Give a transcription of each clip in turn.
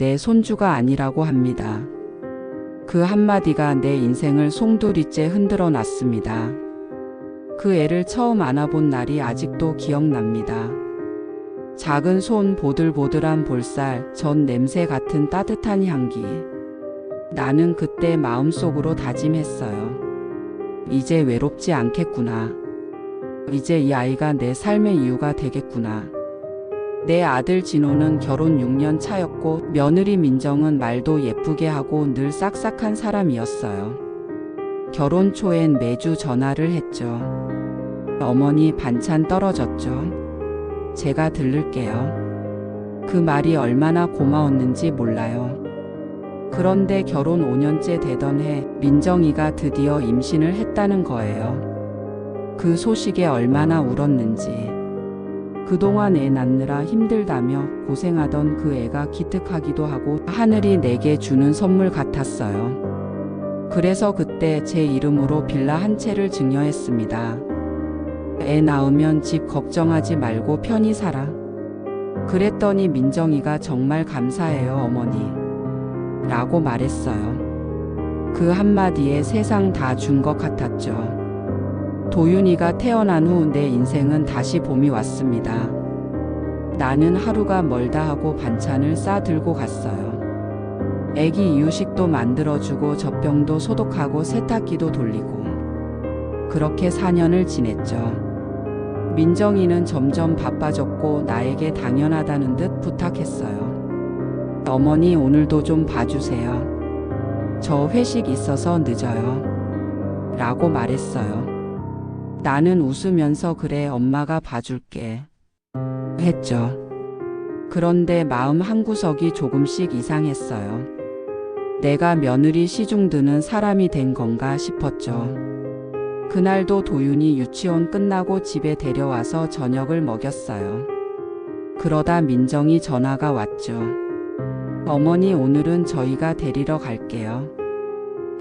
내 손주가 아니라고 합니다. 그 한마디가 내 인생을 송두리째 흔들어 놨습니다. 그 애를 처음 안아본 날이 아직도 기억납니다. 작은 손 보들보들한 볼살, 전 냄새 같은 따뜻한 향기. 나는 그때 마음속으로 다짐했어요. 이제 외롭지 않겠구나. 이제 이 아이가 내 삶의 이유가 되겠구나. 내 아들 진호는 결혼 6년 차였고 며느리 민정은 말도 예쁘게 하고 늘 싹싹한 사람이었어요. 결혼 초엔 매주 전화를 했죠. 어머니 반찬 떨어졌죠. 제가 들를게요. 그 말이 얼마나 고마웠는지 몰라요. 그런데 결혼 5년째 되던 해 민정이가 드디어 임신을 했다는 거예요. 그 소식에 얼마나 울었는지. 그동안 애 낳느라 힘들다며 고생하던 그 애가 기특하기도 하고 하늘이 내게 주는 선물 같았어요. 그래서 그때 제 이름으로 빌라 한 채를 증여했습니다. 애 낳으면 집 걱정하지 말고 편히 살아. 그랬더니 민정이가 정말 감사해요, 어머니. 라고 말했어요. 그 한마디에 세상 다 준 것 같았죠. 도윤이가 태어난 후 내 인생은 다시 봄이 왔습니다. 나는 하루가 멀다 하고 반찬을 싸들고 갔어요. 애기 이유식도 만들어주고 젖병도 소독하고 세탁기도 돌리고 그렇게 4년을 지냈죠. 민정이는 점점 바빠졌고 나에게 당연하다는 듯 부탁했어요. 어머니 오늘도 좀 봐주세요. 저 회식 있어서 늦어요. 라고 말했어요. 나는 웃으면서 그래 엄마가 봐줄게. 했죠. 그런데 마음 한구석이 조금씩 이상했어요. 내가 며느리 시중 드는 사람이 된 건가 싶었죠. 그날도 도윤이 유치원 끝나고 집에 데려와서 저녁을 먹였어요. 그러다 민정이 전화가 왔죠. 어머니 오늘은 저희가 데리러 갈게요.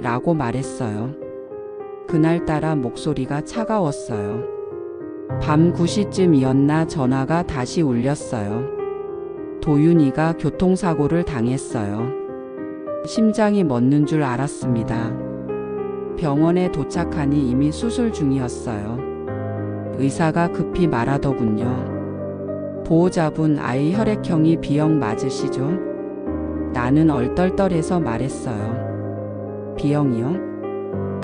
라고 말했어요. 그날따라 목소리가 차가웠어요. 밤 9시쯤이었나 전화가 다시 울렸어요. 도윤이가 교통사고를 당했어요. 심장이 멎는 줄 알았습니다. 병원에 도착하니 이미 수술 중이었어요. 의사가 급히 말하더군요. 보호자분 아이 혈액형이 B형 맞으시죠? 나는 얼떨떨해서 말했어요. B형이요?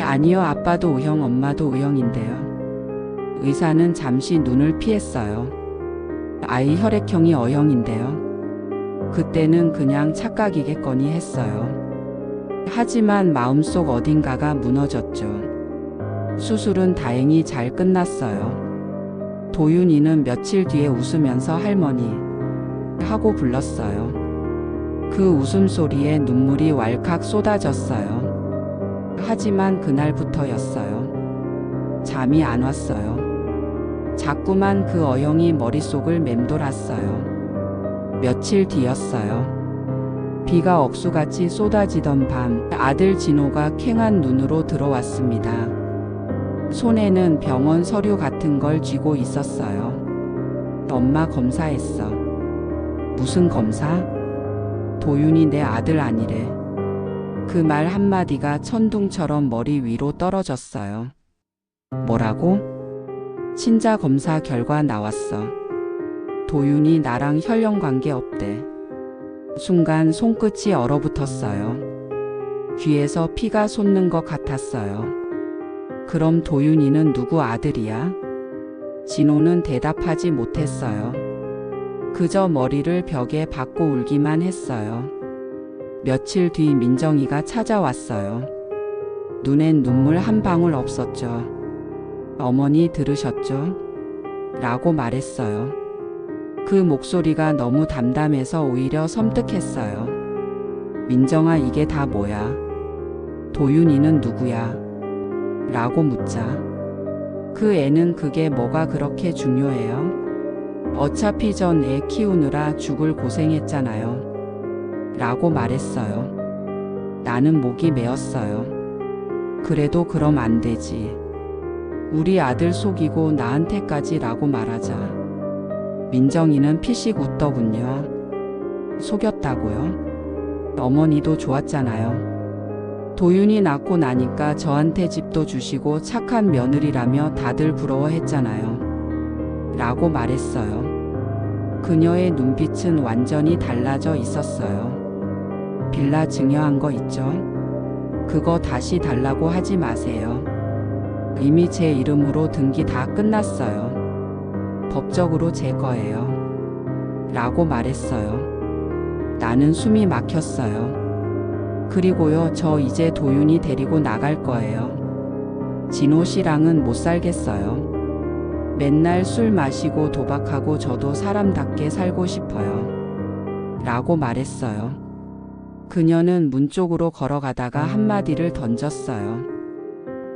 아니요, 아빠도 O형, 엄마도 O형인데요. 의사는 잠시 눈을 피했어요. 아이 혈액형이 O형인데요. 그때는 그냥 착각이겠거니 했어요. 하지만 마음속 어딘가가 무너졌죠. 수술은 다행히 잘 끝났어요. 도윤이는 며칠 뒤에 웃으면서 할머니 하고 불렀어요. 그 웃음소리에 눈물이 왈칵 쏟아졌어요. 하지만 그날부터였어요. 잠이 안 왔어요. 자꾸만 그 어영이 머릿속을 맴돌았어요. 며칠 뒤였어요. 비가 억수같이 쏟아지던 밤 아들 진호가 캥한 눈으로 들어왔습니다. 손에는 병원 서류 같은 걸 쥐고 있었어요. 엄마 검사했어. 무슨 검사? 도윤이 내 아들 아니래. 그 말 한마디가 천둥처럼 머리 위로 떨어졌어요. 뭐라고? 친자 검사 결과 나왔어. 도윤이 나랑 혈연 관계 없대. 순간 손끝이 얼어붙었어요. 귀에서 피가 솟는 것 같았어요. 그럼 도윤이는 누구 아들이야? 진호는 대답하지 못했어요. 그저 머리를 벽에 박고 울기만 했어요. 며칠 뒤 민정이가 찾아왔어요. 눈엔 눈물 한 방울 없었죠. 어머니 들으셨죠? 라고 말했어요. 그 목소리가 너무 담담해서 오히려 섬뜩했어요. 민정아, 이게 다 뭐야? 도윤이는 누구야? 라고 묻자. 그 애는 그게 뭐가 그렇게 중요해요? 어차피 전 애 키우느라 죽을 고생했잖아요. 라고 말했어요. 나는 목이 메었어요. 그래도 그럼 안 되지. 우리 아들 속이고 나한테까지 라고 말하자. 민정이는 피식 웃더군요. 속였다고요? 어머니도 좋았잖아요. 도윤이 낳고 나니까 저한테 집도 주시고 착한 며느리라며 다들 부러워했잖아요. 라고 말했어요. 그녀의 눈빛은 완전히 달라져 있었어요. 빌라 증여한 거 있죠? 그거 다시 달라고 하지 마세요. 이미 제 이름으로 등기 다 끝났어요. 법적으로 제 거예요. 라고 말했어요. 나는 숨이 막혔어요. 그리고요, 저 이제 도윤이 데리고 나갈 거예요. 진호 씨랑은 못 살겠어요. 맨날 술 마시고 도박하고 저도 사람답게 살고 싶어요. 라고 말했어요. 그녀는 문 쪽으로 걸어가다가 한마디를 던졌어요.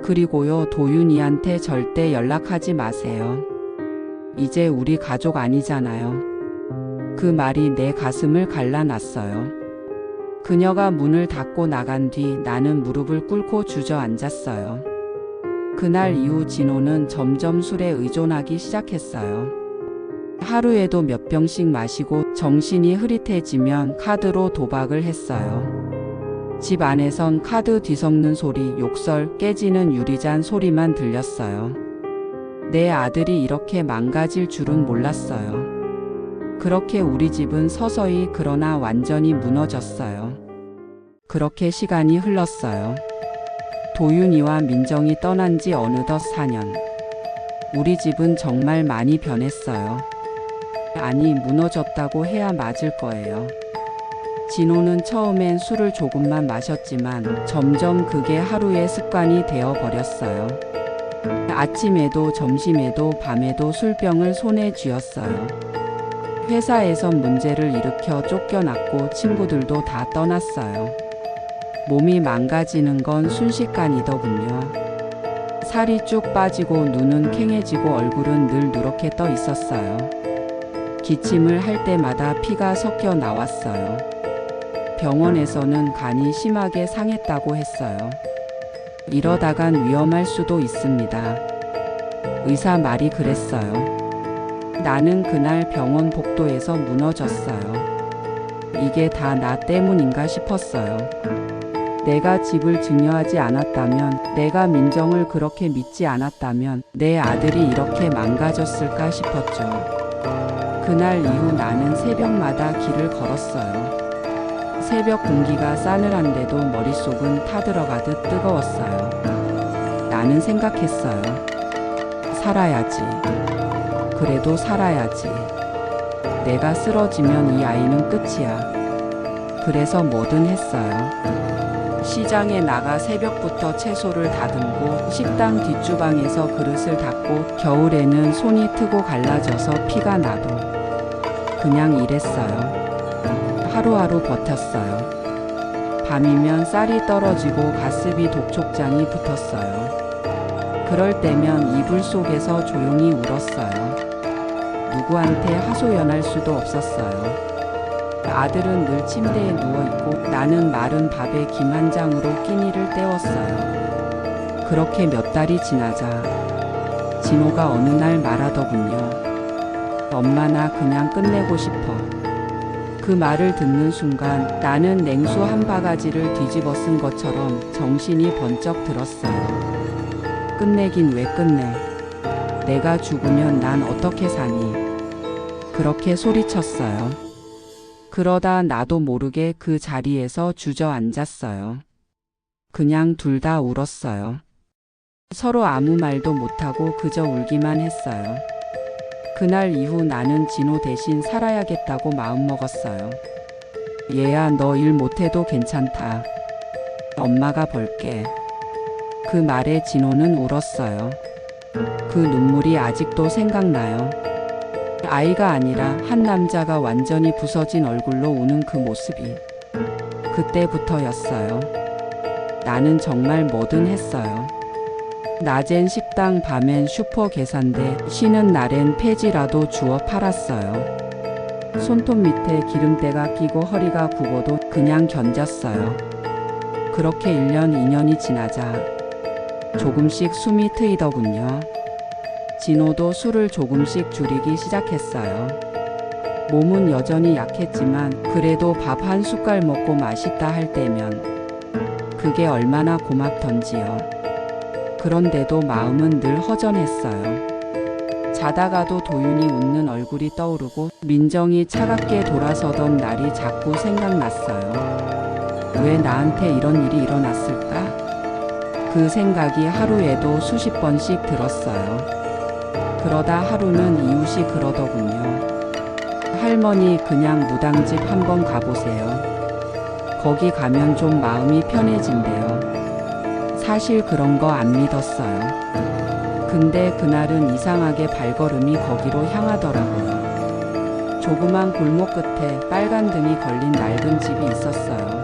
그리고요, 도윤이한테 절대 연락하지 마세요. 이제 우리 가족 아니잖아요. 그 말이 내 가슴을 갈라놨어요. 그녀가 문을 닫고 나간 뒤 나는 무릎을 꿇고 주저앉았어요. 그날 이후 진호는 점점 술에 의존하기 시작했어요. 하루에도 몇 병씩 마시고 정신이 흐릿해지면 카드로 도박을 했어요. 집 안에선 카드 뒤섞는 소리, 욕설, 깨지는 유리잔 소리만 들렸어요. 내 아들이 이렇게 망가질 줄은 몰랐어요. 그렇게 우리 집은 서서히 그러나 완전히 무너졌어요. 그렇게 시간이 흘렀어요. 도윤이와 민정이 떠난 지 어느덧 4년. 우리 집은 정말 많이 변했어요. 아니, 무너졌다고 해야 맞을 거예요. 진호는 처음엔 술을 조금만 마셨지만 점점 그게 하루의 습관이 되어 버렸어요. 아침에도 점심에도 밤에도 술병을 손에 쥐었어요. 회사에선 문제를 일으켜 쫓겨났고 친구들도 다 떠났어요. 몸이 망가지는 건 순식간이더군요. 살이 쭉 빠지고 눈은 캥해지고 얼굴은 늘 누렇게 떠 있었어요. 기침을 할 때마다 피가 섞여 나왔어요. 병원에서는 간이 심하게 상했다고 했어요. 이러다간 위험할 수도 있습니다. 의사 말이 그랬어요. 나는 그날 병원 복도에서 무너졌어요. 이게 다 나 때문인가 싶었어요. 내가 집을 증여하지 않았다면, 내가 민정을 그렇게 믿지 않았다면, 내 아들이 이렇게 망가졌을까 싶었죠. 그날 이후 나는 새벽마다 길을 걸었어요. 새벽 공기가 싸늘한데도 머릿속은 타들어가듯 뜨거웠어요. 나는 생각했어요. 살아야지. 그래도 살아야지. 내가 쓰러지면 이 아이는 끝이야. 그래서 뭐든 했어요. 시장에 나가 새벽부터 채소를 다듬고 식당 뒷주방에서 그릇을 닦고 겨울에는 손이 트고 갈라져서 피가 나도 그냥 일했어요. 하루하루 버텼어요. 밤이면 쌀이 떨어지고 가습이 독촉장이 붙었어요. 그럴 때면 이불 속에서 조용히 울었어요. 누구한테 하소연할 수도 없었어요. 아들은 늘 침대에 누워있고 나는 마른 밥에 김 한 장으로 끼니를 때웠어요. 그렇게 몇 달이 지나자 진호가 어느 날 말하더군요. 엄마 나 그냥 끝내고 싶어. 그 말을 듣는 순간 나는 냉수 한 바가지를 뒤집어 쓴 것처럼 정신이 번쩍 들었어요. 끝내긴 왜 끝내? 내가 죽으면 난 어떻게 사니? 그렇게 소리쳤어요. 그러다 나도 모르게 그 자리에서 주저앉았어요. 그냥 둘 다 울었어요. 서로 아무 말도 못하고 그저 울기만 했어요. 그날 이후 나는 진호 대신 살아야겠다고 마음먹었어요. 얘야, 너 일 못해도 괜찮다. 엄마가 벌게. 그 말에 진호는 울었어요. 그 눈물이 아직도 생각나요. 아이가 아니라 한 남자가 완전히 부서진 얼굴로 우는 그 모습이 그때부터였어요. 나는 정말 뭐든 했어요. 낮엔 식당, 밤엔 슈퍼 계산대, 쉬는 날엔 폐지라도 주워 팔았어요. 손톱 밑에 기름때가 끼고 허리가 굽어도 그냥 견뎠어요. 그렇게 1년, 2년이 지나자 조금씩 숨이 트이더군요. 진호도 술을 조금씩 줄이기 시작했어요. 몸은 여전히 약했지만 그래도 밥 한 숟갈 먹고 맛있다 할 때면 그게 얼마나 고맙던지요. 그런데도 마음은 늘 허전했어요. 자다가도 도윤이 웃는 얼굴이 떠오르고 민정이 차갑게 돌아서던 날이 자꾸 생각났어요. 왜 나한테 이런 일이 일어났을까? 그 생각이 하루에도 수십 번씩 들었어요. 그러다 하루는 이웃이 그러더군요. 할머니 그냥 무당집 한번 가보세요. 거기 가면 좀 마음이 편해진대요. 사실 그런 거 안 믿었어요. 근데 그날은 이상하게 발걸음이 거기로 향하더라고요. 조그만 골목 끝에 빨간 등이 걸린 낡은 집이 있었어요.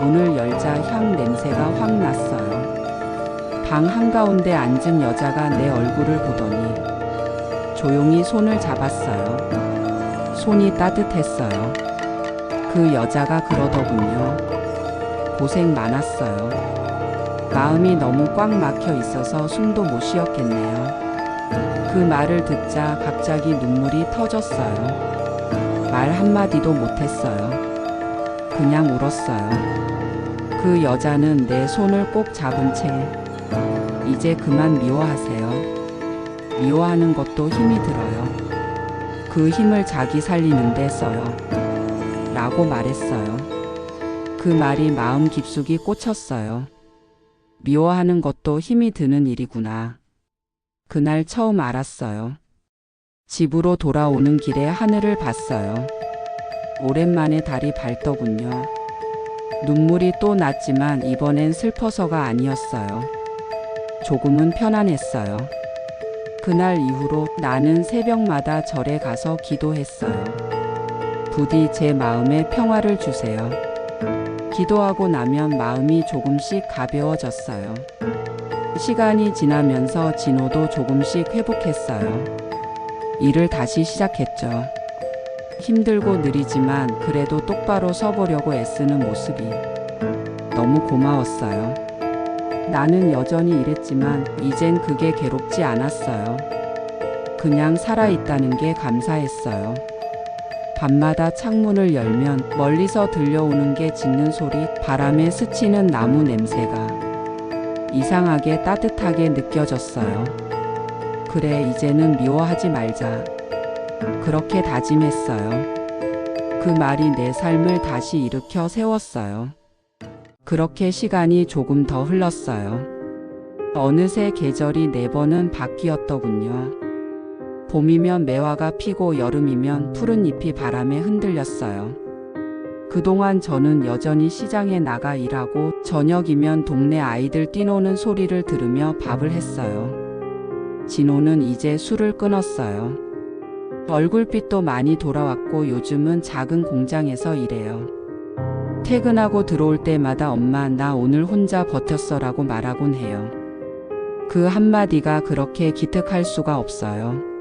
문을 열자 향 냄새가 확 났어요. 방 한가운데 앉은 여자가 내 얼굴을 보더니 조용히 손을 잡았어요. 손이 따뜻했어요. 그 여자가 그러더군요. 고생 많았어요. 마음이 너무 꽉 막혀 있어서 숨도 못 쉬었겠네요. 그 말을 듣자 갑자기 눈물이 터졌어요. 말 한마디도 못했어요. 그냥 울었어요. 그 여자는 내 손을 꼭 잡은 채 이제 그만 미워하세요. 미워하는 것도 힘이 들어요. 그 힘을 자기 살리는데 써요. 라고 말했어요. 그 말이 마음 깊숙이 꽂혔어요. 미워하는 것도 힘이 드는 일이구나. 그날 처음 알았어요. 집으로 돌아오는 길에 하늘을 봤어요. 오랜만에 달이 밝더군요. 눈물이 또 났지만 이번엔 슬퍼서가 아니었어요. 조금은 편안했어요. 그날 이후로 나는 새벽마다 절에 가서 기도했어요. 부디 제 마음에 평화를 주세요. 기도하고 나면 마음이 조금씩 가벼워졌어요. 시간이 지나면서 진호도 조금씩 회복했어요. 일을 다시 시작했죠. 힘들고 느리지만 그래도 똑바로 서보려고 애쓰는 모습이 너무 고마웠어요. 나는 여전히 일했지만 이젠 그게 괴롭지 않았어요. 그냥 살아있다는 게 감사했어요. 밤마다 창문을 열면 멀리서 들려오는 게 짖는 소리, 바람에 스치는 나무 냄새가 이상하게 따뜻하게 느껴졌어요. 그래, 이제는 미워하지 말자. 그렇게 다짐했어요. 그 말이 내 삶을 다시 일으켜 세웠어요. 그렇게 시간이 조금 더 흘렀어요. 어느새 계절이 네 번은 바뀌었더군요. 봄이면 매화가 피고 여름이면 푸른 잎이 바람에 흔들렸어요. 그동안 저는 여전히 시장에 나가 일하고 저녁이면 동네 아이들 뛰노는 소리를 들으며 밥을 했어요. 진호는 이제 술을 끊었어요. 얼굴빛도 많이 돌아왔고 요즘은 작은 공장에서 일해요. 퇴근하고 들어올 때마다 엄마 나 오늘 혼자 버텼어 라고 말하곤 해요. 그 한마디가 그렇게 기특할 수가 없어요.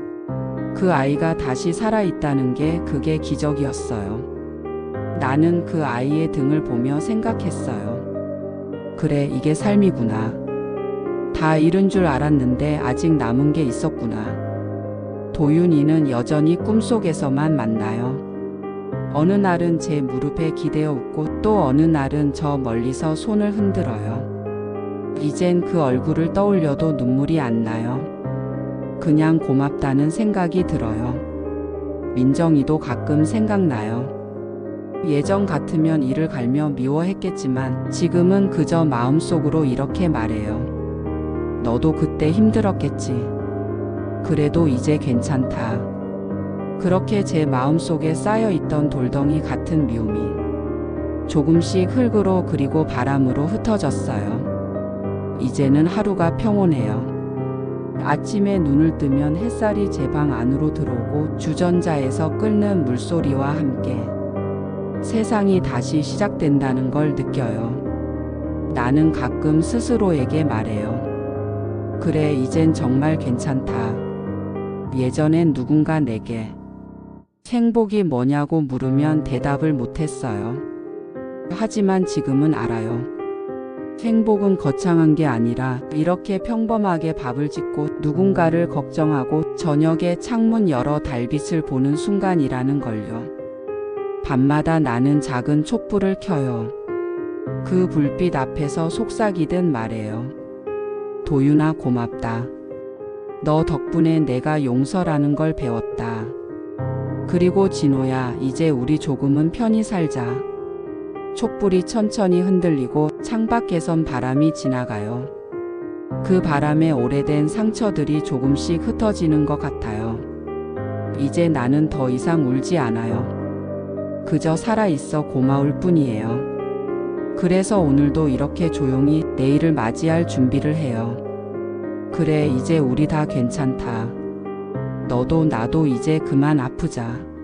그 아이가 다시 살아있다는 게 그게 기적이었어요. 나는 그 아이의 등을 보며 생각했어요. 그래, 이게 삶이구나. 다 잃은 줄 알았는데 아직 남은 게 있었구나. 도윤이는 여전히 꿈속에서만 만나요. 어느 날은 제 무릎에 기대어 웃고 또 어느 날은 저 멀리서 손을 흔들어요. 이젠 그 얼굴을 떠올려도 눈물이 안 나요. 그냥 고맙다는 생각이 들어요. 민정이도 가끔 생각나요. 예전 같으면 이를 갈며 미워했겠지만 지금은 그저 마음속으로 이렇게 말해요. 너도 그때 힘들었겠지. 그래도 이제 괜찮다. 그렇게 제 마음속에 쌓여 있던 돌덩이 같은 미움이 조금씩 흙으로 그리고 바람으로 흩어졌어요. 이제는 하루가 평온해요. 아침에 눈을 뜨면 햇살이 제 방 안으로 들어오고 주전자에서 끓는 물소리와 함께 세상이 다시 시작된다는 걸 느껴요. 나는 가끔 스스로에게 말해요. 그래, 이젠 정말 괜찮다. 예전엔 누군가 내게 행복이 뭐냐고 물으면 대답을 못했어요. 하지만 지금은 알아요. 행복은 거창한 게 아니라 이렇게 평범하게 밥을 짓고 누군가를 걱정하고 저녁에 창문 열어 달빛을 보는 순간이라는 걸요. 밤마다 나는 작은 촛불을 켜요. 그 불빛 앞에서 속삭이듯 말해요. 도윤아 고맙다. 너 덕분에 내가 용서라는 걸 배웠다. 그리고 진호야, 이제 우리 조금은 편히 살자. 촛불이 천천히 흔들리고 창밖에선 바람이 지나가요. 그 바람에 오래된 상처들이 조금씩 흩어지는 것 같아요. 이제 나는 더 이상 울지 않아요. 그저 살아있어 고마울 뿐이에요. 그래서 오늘도 이렇게 조용히 내일을 맞이할 준비를 해요. 그래, 이제 우리 다 괜찮다. 너도 나도 이제 그만 아프자.